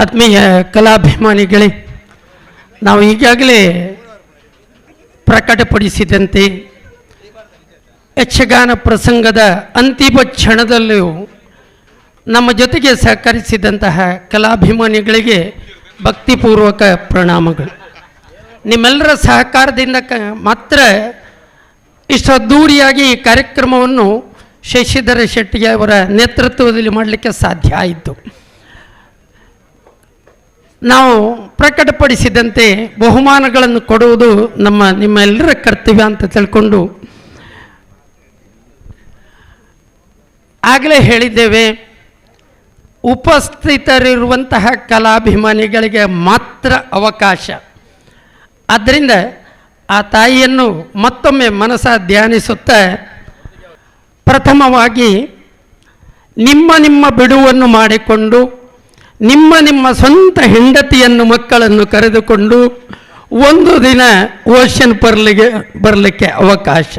ಆತ್ಮೀಯ ಕಲಾಭಿಮಾನಿಗಳೇ, ನಾವು ಈಗಾಗಲೇ ಪ್ರಕಟಪಡಿಸಿದಂತೆ ಯಕ್ಷಗಾನ ಪ್ರಸಂಗದ ಅಂತಿಮ ಕ್ಷಣದಲ್ಲೂ ನಮ್ಮ ಜೊತೆಗೆ ಸಹಕರಿಸಿದಂತಹ ಕಲಾಭಿಮಾನಿಗಳಿಗೆ ಭಕ್ತಿಪೂರ್ವಕ ಪ್ರಣಾಮಗಳು. ನಿಮ್ಮೆಲ್ಲರ ಸಹಕಾರದಿಂದ ಕ ಮಾತ್ರ ಇಷ್ಟು ಅದ್ದೂರಿಯಾಗಿ ಈ ಕಾರ್ಯಕ್ರಮವನ್ನು ಶಶಿಧರ ಶೆಟ್ಟಿ ಅವರ ನೇತೃತ್ವದಲ್ಲಿ ಮಾಡಲಿಕ್ಕೆ ಸಾಧ್ಯ ಆಯಿತು. ನಾವು ಪ್ರಕಟಪಡಿಸಿದಂತೆ ಬಹುಮಾನಗಳನ್ನು ಕೊಡುವುದು ನಮ್ಮ ನಿಮ್ಮೆಲ್ಲರ ಕರ್ತವ್ಯ ಅಂತ ತಿಳ್ಕೊಂಡು ಆಗಲೇ ಹೇಳಿದ್ದೇವೆ, ಉಪಸ್ಥಿತರಿರುವಂತಹ ಕಲಾಭಿಮಾನಿಗಳಿಗೆ ಮಾತ್ರ ಅವಕಾಶ. ಆದ್ದರಿಂದ ಆ ತಾಯಿಯನ್ನು ಮತ್ತೊಮ್ಮೆ ಮನಸ ಧ್ಯಾನಿಸುತ್ತಾ ಪ್ರಥಮವಾಗಿ ನಿಮ್ಮ ನಿಮ್ಮ ಬಿಡುವನ್ನು ಮಾಡಿಕೊಂಡು ನಿಮ್ಮ ನಿಮ್ಮ ಸ್ವಂತ ಹೆಂಡತಿಯನ್ನು ಮಕ್ಕಳನ್ನು ಕರೆದುಕೊಂಡು ಒಂದು ದಿನ ಓಷನ್ ಪರ್ಲಿಗೆ ಬರಲಿಕ್ಕೆ ಅವಕಾಶ.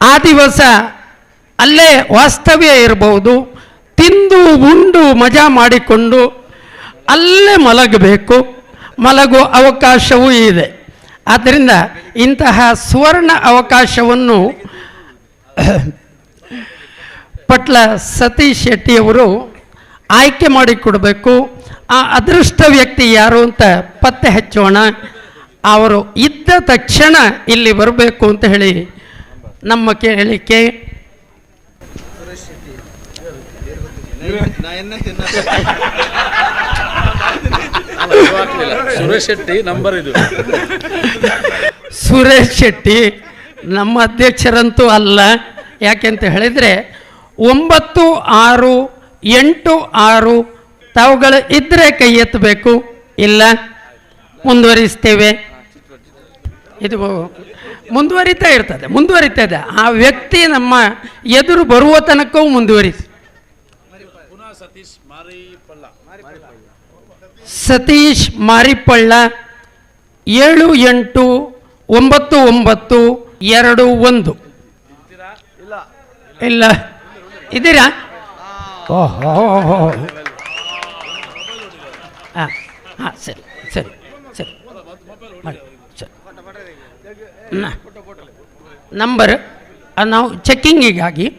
ಆ ದಿವಸ ಅಲ್ಲೇ ವಾಸ್ತವ್ಯ ಇರಬಹುದು, ತಿಂದು ಉಂಡು ಮಜಾ ಮಾಡಿಕೊಂಡು ಅಲ್ಲೇ ಮಲಗಬೇಕು ಮಲಗುವ ಅವಕಾಶವೂ ಇದೆ. ಆದ್ದರಿಂದ ಇಂತಹ ಸುವರ್ಣ ಅವಕಾಶವನ್ನು ಪಟ್ಲ ಸತೀಶ್ ಶೆಟ್ಟಿಯವರು ಆಯ್ಕೆ ಮಾಡಿಕೊಡಬೇಕು ಆ ಅದೃಷ್ಟ ವ್ಯಕ್ತಿ ಯಾರು ಅಂತ ಪತ್ತೆ ಹಚ್ಚೋಣ. ಅವರು ಇದ್ದ ತಕ್ಷಣ ಇಲ್ಲಿ ಬರಬೇಕು ಅಂತ ಹೇಳಿ ನಮ್ಮ ಕೇಳಿಕೆ. ಸುರೇಶ್ ಶೆಟ್ಟಿ ನಂಬರ್ ಇದು. ಸುರೇಶ್ ಶೆಟ್ಟಿ ನಮ್ಮ ಅಧ್ಯಕ್ಷರಂತೂ ಅಲ್ಲ. ಯಾಕೆಂತ ಹೇಳಿದರೆ ಒಂಬತ್ತು ಆರು ಎಂಟು ಆರು ತಾವುಗಳು ಇದ್ರೆ ಕೈ ಎತ್ತಬೇಕು. ಇಲ್ಲ ಮುಂದುವರಿಸ್ತೇವೆ. ಇದು ಮುಂದುವರಿತಾ ಇರ್ತದೆ ಮುಂದುವರಿತಾ ಇದೆ. ಆ ವ್ಯಕ್ತಿ ನಮ್ಮ ಎದುರು ಬರುವ ತನಕವೂ ಮುಂದುವರಿಸಿ. ಪುನಃ ಸತೀಶ್ ಮಾರಿಪಳ್ಳ ಸತೀಶ್ ಮಾರಿಪಳ್ಳ ಏಳು ಎಂಟು ಒಂಬತ್ತು ಒಂಬತ್ತು ಎರಡು ಒಂದು. ಇಲ್ಲ ಇದ್ದೀರಾ? ಓಹೋ ಹಾಂ ಹಾಂ ಸರಿ ಸರಿ ಸರಿ. ಸರಿ. ನಂಬರ್ ನಾವು ಚೆಕ್ಕಿಂಗಿಗಾಗಿ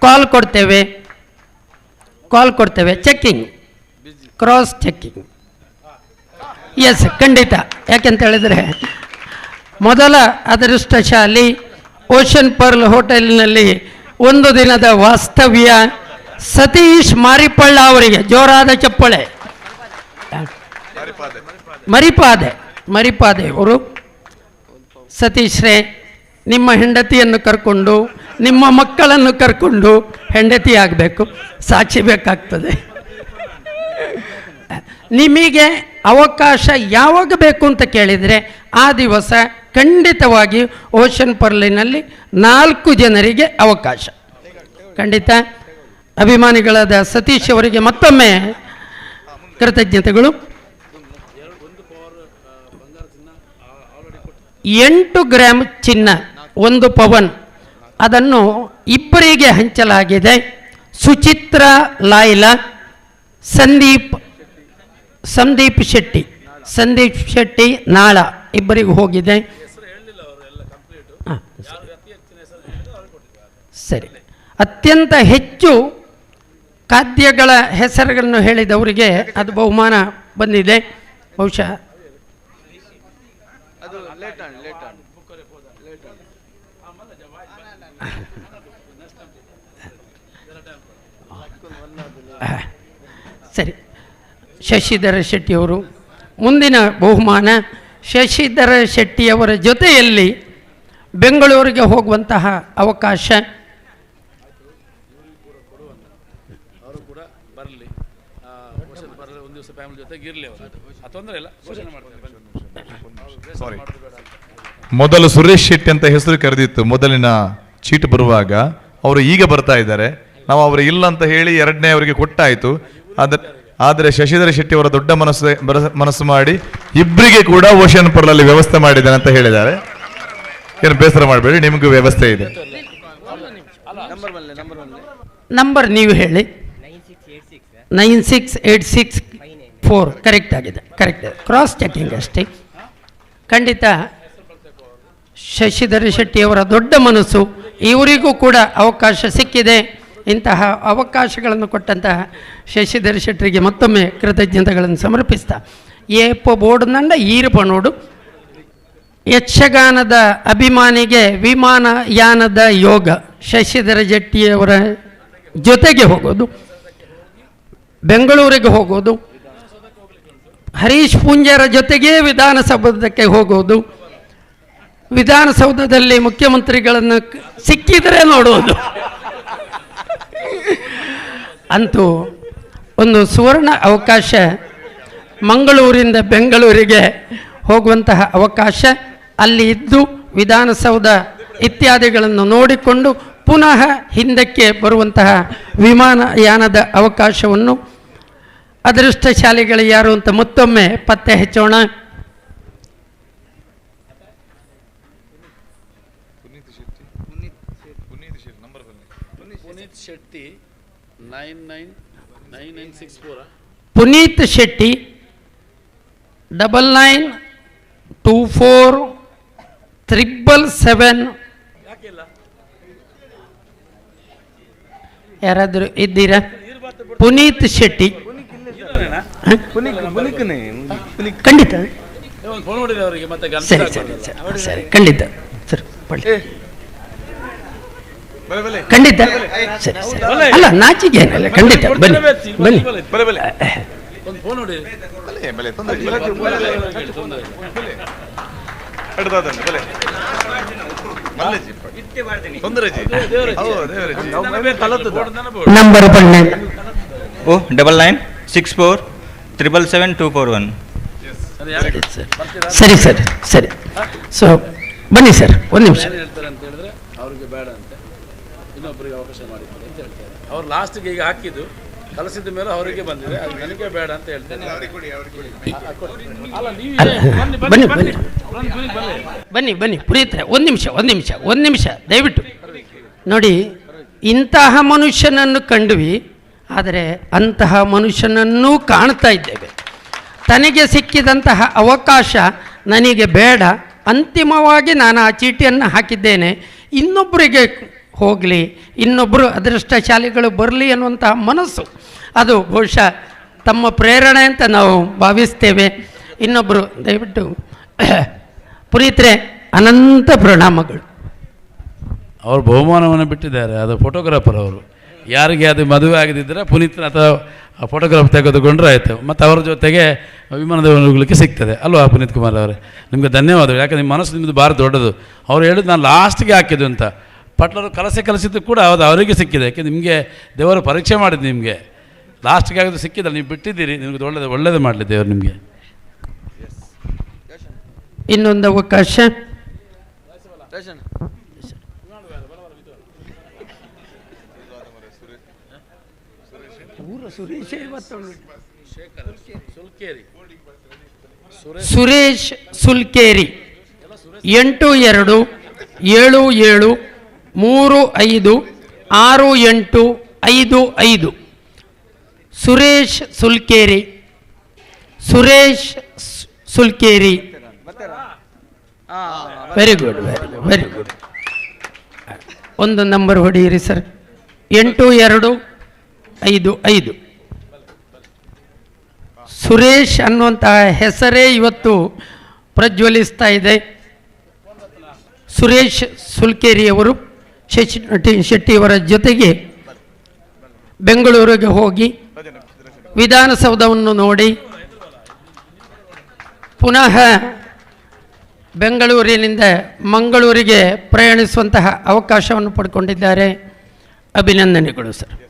ಕಾಲ್ ಕೊಡ್ತೇವೆ. ಕಾಲ್ ಕೊಡ್ತೇವೆ, ಚೆಕ್ಕಿಂಗ್. Cross checking. ಎಸ್ ಖಂಡಿತ. ಯಾಕೆಂತ ಹೇಳಿದರೆ, ಮೊದಲ ಅದೃಷ್ಟಶಾಲಿ ಓಷನ್ ಪರ್ಲ್ ಹೋಟೆಲ್ನಲ್ಲಿ ಒಂದು ದಿನದ ವಾಸ್ತವ್ಯ ಸತೀಶ್ ಮಾರಿಪಳ್ಳ ಅವರಿಗೆ ಜೋರಾದ ಚಪ್ಪಳೆ. ಮರಿಪಾದೆ. ಮರಿಪಾದೆ. ಅವರು ಸತೀಶ್ರೇ ನಿಮ್ಮ ಹೆಂಡತಿಯನ್ನು ಕರ್ಕೊಂಡು ನಿಮ್ಮ ಮಕ್ಕಳನ್ನು ಕರ್ಕೊಂಡು ಹೆಂಡತಿ ಆಗಬೇಕು. ಸಾಕ್ಷಿ ಬೇಕಾಗ್ತದೆ. ನಿಮಗೆ ಅವಕಾಶ ಯಾವಾಗ ಬೇಕು ಅಂತ ಕೇಳಿದರೆ ಆ ದಿವಸ ಖಂಡಿತವಾಗಿ ಓಷನ್ ಪರ್ಲಿನಲ್ಲಿ ನಾಲ್ಕು ಜನರಿಗೆ ಅವಕಾಶ. ಖಂಡಿತ. ಅಭಿಮಾನಿಗಳಾದ ಸತೀಶ್ ಅವರಿಗೆ ಮತ್ತೊಮ್ಮೆ ಕೃತಜ್ಞತೆಗಳು. ಎಂಟು ಗ್ರಾಮ್ ಚಿನ್ನ, ಒಂದು ಪವನ್. ಅದನ್ನು ಇಬ್ಬರಿಗೆ ಹಂಚಲಾಗಿದೆ. ಸುಚಿತ್ರ ಲಾಯ್ಲಾ, ಸಂದೀಪ್ ಸಂದೀಪ್ ಶೆಟ್ಟಿ ಸಂದೀಪ್ ಶೆಟ್ಟಿ ನಾಳ ಇಬ್ಬರಿಗೂ ಹೋಗಿದೆ. ಸರಿ. ಅತ್ಯಂತ ಹೆಚ್ಚು ಖಾದ್ಯಗಳ ಹೆಸರುಗಳನ್ನು ಹೇಳಿದವರಿಗೆ ಅದು ಬಹುಮಾನ ಬಂದಿದೆ. ಬಹುಶಃ. ಸರಿ. ಶಶಿಧರ ಶೆಟ್ಟಿಯವರು ಮುಂದಿನ ಬಹುಮಾನ ಶಶಿಧರ ಶೆಟ್ಟಿಯವರ ಜೊತೆಯಲ್ಲಿ ಬೆಂಗಳೂರಿಗೆ ಹೋಗುವಂತಹ ಅವಕಾಶ ಅವರು ಕೂಡ ಬರಲಿ ಕ್ವಶನ್ ಬರಲಿ ಒಂದು ದಿವಸ ಫ್ಯಾಮಿಲಿ ಜೊತೆಗೆ ಇರಲಿ ಅವರು. ಆ ತೊಂದರೆ ಇಲ್ಲ. ಘೋಷಣೆ ಮಾಡ್ತಾರೆ ಸಾರಿ ಮೊದಲು ಸುರೇಶ್ ಶೆಟ್ಟಿ ಅಂತ ಹೆಸರು ಕರೆದಿತ್ತು. ಮೊದಲಿನ ಚೀಟ್ ಬರುವಾಗ ಅವರು ಈಗ ಬರ್ತಾ ಇದ್ದಾರೆ. ನಾವು ಅವರು ಇಲ್ಲ ಅಂತ ಹೇಳಿ ಎರಡನೇ ಅವರಿಗೆ ಕೊಟ್ಟಾಯಿತು. ಆದರೆ ಆದರೆ ಶಶಿಧರ ಶೆಟ್ಟಿ ಅವರ ದೊಡ್ಡ ಮನಸ್ಸು ಮನಸ್ಸು ಮಾಡಿ ಇಬ್ಬರಿಗೆ ಕೂಡ ಓಷನ್ ಪರ್ಲಲ್ಲಿ ವ್ಯವಸ್ಥೆ ಮಾಡಿದ್ದಾನೆ ಅಂತ ಹೇಳಿದ್ದಾರೆ. ಏನು ಬೇಸರ ಮಾಡಬೇಡಿ ನಿಮಗೂ ವ್ಯವಸ್ಥೆ ಇದೆ. ನಂಬರ್ ನೀವು ಹೇಳಿ. Nine six eight six four. Correct ಆಗಿದೆ. ಕರೆಕ್ಟ್ ಕ್ರಾಸ್ ಚೆಕಿಂಗ್ ಅಷ್ಟೇ. ಖಂಡಿತ ಶಶಿಧರ ಶೆಟ್ಟಿಯವರ ದೊಡ್ಡ ಮನಸ್ಸು. ಇವರಿಗೂ ಕೂಡ ಅವಕಾಶ ಸಿಕ್ಕಿದೆ. ಇಂತಹ ಅವಕಾಶಗಳನ್ನು ಕೊಟ್ಟಂತಹ ಶಶಿಧರ್ ಶೆಟ್ಟರಿಗೆ ಮತ್ತೊಮ್ಮೆ ಕೃತಜ್ಞತೆಗಳನ್ನು ಸಮರ್ಪಿಸ್ತಾ. ಏಪ ಬೋರ್ಡ್ನಂಡ ನೋಡು. ಯಕ್ಷಗಾನದ ಅಭಿಮಾನಿಗೆ ವಿಮಾನಯಾನದ ಯೋಗ. ಶಶಿಧರ ಜಟ್ಟಿಯವರ ಜೊತೆಗೆ ಹೋಗೋದು. ಬೆಂಗಳೂರಿಗೆ ಹೋಗೋದು. ಹರೀಶ್ ಪುಂಜರ ಜೊತೆಗೇ ವಿಧಾನಸೌಧಕ್ಕೆ ಹೋಗೋದು. ವಿಧಾನಸೌಧದಲ್ಲಿ ಮುಖ್ಯಮಂತ್ರಿಗಳನ್ನು ಸಿಕ್ಕಿದರೆ ನೋಡೋದು. ಅಂತೂ ಒಂದು ಸುವರ್ಣ ಅವಕಾಶ ಮಂಗಳೂರಿಂದ ಬೆಂಗಳೂರಿಗೆ ಹೋಗುವಂತಹ ಅವಕಾಶ ಅಲ್ಲಿ ಇದ್ದು ವಿಧಾನಸೌಧ ಇತ್ಯಾದಿಗಳನ್ನು ನೋಡಿಕೊಂಡು ಪುನಃ ಹಿಂದಕ್ಕೆ ಬರುವಂತಹ ವಿಮಾನಯಾನದ ಅವಕಾಶವನ್ನು ಅದೃಷ್ಟಶಾಲಿಗಳು ಯಾರು ಅಂತ ಮತ್ತೊಮ್ಮೆ ಪತ್ತೆ ಹಚ್ಚೋಣ. Puneeth Shetty. Nine nine nine nine six ಫೋರಾ Puneeth Shetty double nine two four triple seven. ಯಾರಾದರೂ ಇದ್ದೀರಾ? ಪುನೀತ್ ಶೆಟ್ಟಿ? ಖಂಡಿತ. ಒಂದು ಫೋನ್ ಮಾಡಿದೆ ಅವರಿಗೆ ಮತ್ತೆ ಗಂಟೆ ಸರಿ ಸರಿ ಸರಿ ಸರಿ ಖಂಡಿತ. ಸರಿ ಒಳ್ಳೆ ಖಂಡಿತ. ಸರಿ ಸರಿ. ಅಲ್ಲ ನಾಚಿಕೆ ಏನಲ್ಲ ಖಂಡಿತ. ಬನ್ನಿ ಬನ್ನಿ. ಒಂದು ಫೋನ್ ನೋಡಿ. Number O double nine six four triple seven two four one ಸರಿ ಸರ್ ಸರಿ. ಸೊ ಬನ್ನಿ ಸರ್ ಒಂದು ನಿಮಿಷ. ಏನು ಹೇಳ್ತಾರೆ ಅಂತ ಹೇಳಿದ್ರೆ ಅವ್ರಿಗೆ ಬೇಡ ಅಂತ. ಇನ್ನೊಬ್ಬರಿಗೆ ಅವಕಾಶ ಮಾಡಿದ್ದಾರೆ ಅಂತ ಹೇಳ್ತಾರೆ. ಅವ್ರು ಲಾಸ್ಟ್ಗೆ ಈಗ ಹಾಕಿದ್ದು ಕಲಸಿದ ಮೇಲೆ ಅವರಿಗೆ ಬಂದಿದೆ. ಅದು ನನಗೆ ಬೇಡ ಅಂತ ಹೇಳ್ತಾರೆ. ಬನ್ನಿ ಬನ್ನಿ, ಬನ್ನಿ ಬನ್ನಿ. ಬನ್ನಿ ಬನ್ನಿ ಬನ್ನಿ. ಬನ್ನಿ ಬನ್ನಿ ಪುನೀತ್ರೆ ಒಂದು ನಿಮಿಷ ಒಂದು ನಿಮಿಷ ಒಂದು ನಿಮಿಷ ದಯವಿಟ್ಟು. ನೋಡಿ ಇಂತಹ ಮನುಷ್ಯನನ್ನು ಕಂಡ್ವಿ ಆದರೆ ಅಂತಹ ಮನುಷ್ಯನನ್ನೂ ಕಾಣ್ತಾ ಇದ್ದೇವೆ. ತನಗೆ ಸಿಕ್ಕಿದಂತಹ ಅವಕಾಶ ನನಗೆ ಬೇಡ. ಅಂತಿಮವಾಗಿ ನಾನು ಆ ಚೀಟಿಯನ್ನು ಹಾಕಿದ್ದೇನೆ. ಇನ್ನೊಬ್ಬರಿಗೆ ಹೋಗಲಿ ಇನ್ನೊಬ್ಬರು ಅದೃಷ್ಟಶಾಲಿಗಳು ಬರಲಿ ಅನ್ನುವಂತಹ ಮನಸ್ಸು. ಅದು ಬಹುಶಃ ತಮ್ಮ ಪ್ರೇರಣೆ ಅಂತ ನಾವು ಭಾವಿಸ್ತೇವೆ. ಇನ್ನೊಬ್ಬರು ದಯವಿಟ್ಟು ಪುನೀತ್ರೆ, ಅನಂತ ಪ್ರಣಾಮಗಳು. ಅವರು ಬಹುಮಾನವನ್ನು ಬಿಟ್ಟಿದ್ದಾರೆ. ಅದು ಫೋಟೋಗ್ರಾಫರ್ ಅವರು. ಯಾರಿಗೆ ಅದು ಮದುವೆ ಆಗದಿದ್ದರೆ ಪುನೀತ್ ಅಥವಾ ಫೋಟೋಗ್ರಾಫ್ ತೆಗೆದುಕೊಂಡ್ರೆ ಆಯಿತು. ಮತ್ತು ಅವರ ಜೊತೆಗೆ ವಿಮಾನದ ಹೋಗ್ಲಿಕ್ಕೆ ಸಿಗ್ತದೆ. ಅಲ್ವಾ ಪುನೀತ್ ಕುಮಾರ್ ಅವರೇ? ನಿಮಗೆ ಧನ್ಯವಾದಗಳು. ಯಾಕಂದ್ರೆ ನಿಮ್ಮ ಮನಸ್ಸು ನಿಮ್ಮದು ಭಾರಿ ದೊಡ್ಡದು. ಅವ್ರು ಹೇಳಿದ್ದು ನಾನು ಲಾಸ್ಟ್ಗೆ ಹಾಕಿದ್ದು ಅಂತ. ಪಟ್ಲರು ಕಲಸೆ ಕಲಸಿದ್ದು ಕೂಡ ಅದು ಅವರಿಗೆ ಸಿಕ್ಕಿದೆ. ಯಾಕೆ ನಿಮಗೆ ದೇವರು ಪರೀಕ್ಷೆ ಮಾಡಿದ್ದು ನಿಮಗೆ. ಲಾಸ್ಟ್ಗೆ ಆಗೋದು ಸಿಕ್ಕಿದಲ್ಲ ನೀವು ಬಿಟ್ಟಿದ್ದೀರಿ. ನಿಮಗೆ ಒಳ್ಳೆಯದು ಒಳ್ಳೆಯದು ಮಾಡಲಿ ದೇವರು ನಿಮಗೆ. ಇನ್ನೊಂದು ಅವಕಾಶ. ಸುಲ್ಕೇರಿ. ಸುರೇಶ್ ಸುಲ್ಕೇರಿ. ಎಂಟು ಎರಡು ಏಳು ಏಳು ಮೂರು ಐದು ಆರು ಎಂಟು ಐದು ಐದು. Suresh Sulkeri. Suresh Sulkeri. Very good very good very good ಒಂದು ನಂಬರ್ ಹೊಡೆಯಿರಿ ಸರ್ ಎಂಟು ಎರಡು ಐದು ಐದು. ಸುರೇಶ್ ಅನ್ನುವಂತಹ ಹೆಸರೇ ಇವತ್ತು ಪ್ರಜ್ವಲಿಸ್ತಾ ಇದೆ. ಸುರೇಶ್ ಸುಲ್ಕೇರಿಯವರು ಶಶಿ ಟಿ ಶೆಟ್ಟಿಯವರ ಜೊತೆಗೆ ಬೆಂಗಳೂರಿಗೆ ಹೋಗಿ ವಿಧಾನಸೌಧವನ್ನು ನೋಡಿ. ಪುನಃ ಬೆಂಗಳೂರಿನಿಂದ ಮಂಗಳೂರಿಗೆ ಪ್ರಯಾಣಿಸುವಂತಹ ಅವಕಾಶವನ್ನು ಪಡ್ಕೊಂಡಿದ್ದಾರೆ. ಅಭಿನಂದನೆಗಳು ಸರ್.